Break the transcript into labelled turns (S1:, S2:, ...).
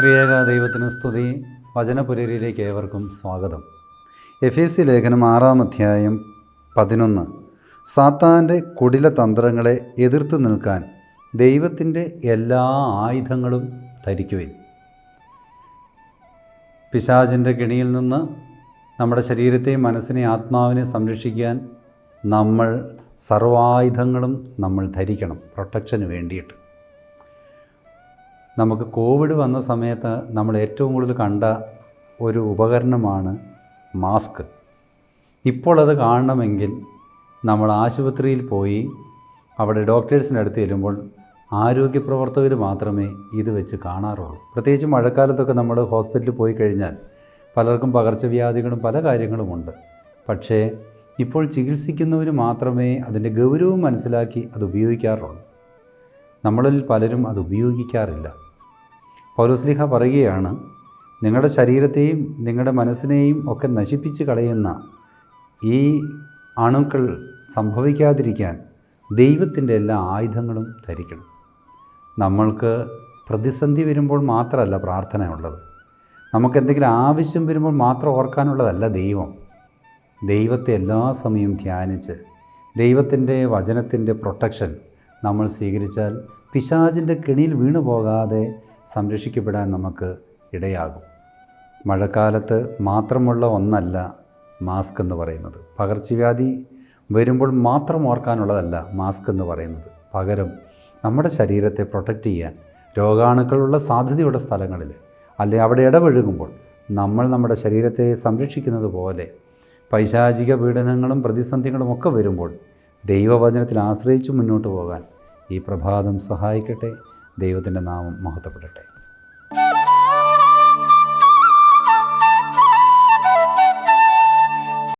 S1: ത്രിയേക ദൈവത്തിന് സ്തുതി. വചനപുരരിയിലേക്ക് ഏവർക്കും സ്വാഗതം. എഫ് എസ് സി ലേഖനം ആറാം അധ്യായം പതിനൊന്ന്. സാത്താന്റെ കുടില തന്ത്രങ്ങളെ എതിർത്ത് നിൽക്കാൻ ദൈവത്തിന്റെ എല്ലാ ആയുധങ്ങളും ധരിക്കുവിൻ. പിശാചിന്റെ കെണിയിൽ നിന്ന് നമ്മുടെ ശരീരത്തെയും മനസ്സിനെയും ആത്മാവിനെ സംരക്ഷിക്കാൻ നമ്മൾ സർവായുധങ്ങളും നമ്മൾ ധരിക്കണം പ്രൊട്ടക്ഷന് വേണ്ടിയിട്ട്. നമുക്ക് കോവിഡ് വന്ന സമയത്ത് നമ്മൾ ഏറ്റവും കൂടുതൽ കണ്ട ഒരു ഉപകരണമാണ് മാസ്ക്. ഇപ്പോൾ അത് കാണണമെങ്കിൽ നമ്മൾ ആശുപത്രിയിൽ പോയി അവിടെ ഡോക്ടേഴ്സിന്റെ അടുത്ത് ചെല്ലുമ്പോൾ ആരോഗ്യ പ്രവർത്തകർ മാത്രമേ ഇത് വെച്ച് കാണാറുള്ളൂ. പ്രത്യേകിച്ച് മഴക്കാലത്തൊക്കെ നമ്മൾ ഹോസ്പിറ്റലിൽ പോയി കഴിഞ്ഞാൽ പലർക്കും പകർച്ചവ്യാധികളും പല കാര്യങ്ങളുമുണ്ട് പക്ഷേ ഇപ്പോൾ ചികിത്സിക്കുന്നവർ മാത്രമേ അതിന്റെ ഗൗരവം മനസ്സിലാക്കി അത് ഉപയോഗിക്കാറുള്ളൂ. നമ്മളിൽ പലരും അത് ഉപയോഗിക്കാറില്ല. പൗലോസ്ലിഹ പറയുകയാണ് നിങ്ങളുടെ ശരീരത്തെയും നിങ്ങളുടെ മനസ്സിനെയും ഒക്കെ നശിപ്പിച്ച് കളയുന്ന ഈ അണുക്കൾ സംഭവിക്കാതിരിക്കാൻ ദൈവത്തിന്റെ എല്ലാ ആയുധങ്ങളും ധരിക്കണം. നമ്മൾക്ക് പ്രതിസന്ധി വരുമ്പോൾ മാത്രമല്ല പ്രാർത്ഥന ഉള്ളത് നമുക്ക് എന്തെങ്കിലും ആവശ്യം വരുമ്പോൾ മാത്രം ഓർക്കാനുള്ളതല്ല ദൈവം. ദൈവത്തെ എല്ലാ സമയവും ധ്യാനിച്ച് ദൈവത്തിന്റെ വചനത്തിന്റെ പ്രൊട്ടക്ഷൻ നമ്മൾ സ്വീകരിച്ചാൽ പിശാചിന്റെ കെണിയിൽ വീണു പോകാതെ സംരക്ഷിക്കപ്പെടാൻ നമുക്ക് ഇടയാകും. മഴക്കാലത്ത് മാത്രമുള്ള ഒന്നല്ല മാസ്ക് എന്ന് പറയുന്നത്. പകർച്ചവ്യാധി വരുമ്പോൾ മാത്രം ഓർക്കാനുള്ളതല്ല മാസ്ക് എന്ന് പറയുന്നത്. പകരം നമ്മുടെ ശരീരത്തെ പ്രൊട്ടക്റ്റ് ചെയ്യാൻ രോഗാണുക്കളുള്ള സാധ്യതയുള്ള സ്ഥലങ്ങളിൽ അല്ലെങ്കിൽ അവിടെ ഇടപഴകുമ്പോൾ നമ്മൾ നമ്മുടെ ശരീരത്തെ സംരക്ഷിക്കുന്നത് പോലെ പൈശാചിക പീഡനങ്ങളും പ്രതിസന്ധികളും ഒക്കെ വരുമ്പോൾ ദൈവവചനത്തിൽ ആശ്രയിച്ച് മുന്നോട്ട് പോകാൻ ഈ പ്രഭാതം സഹായിക്കട്ടെ. ദൈവത്തിന്റെ നാമം മഹത്വപ്പെടട്ടെ.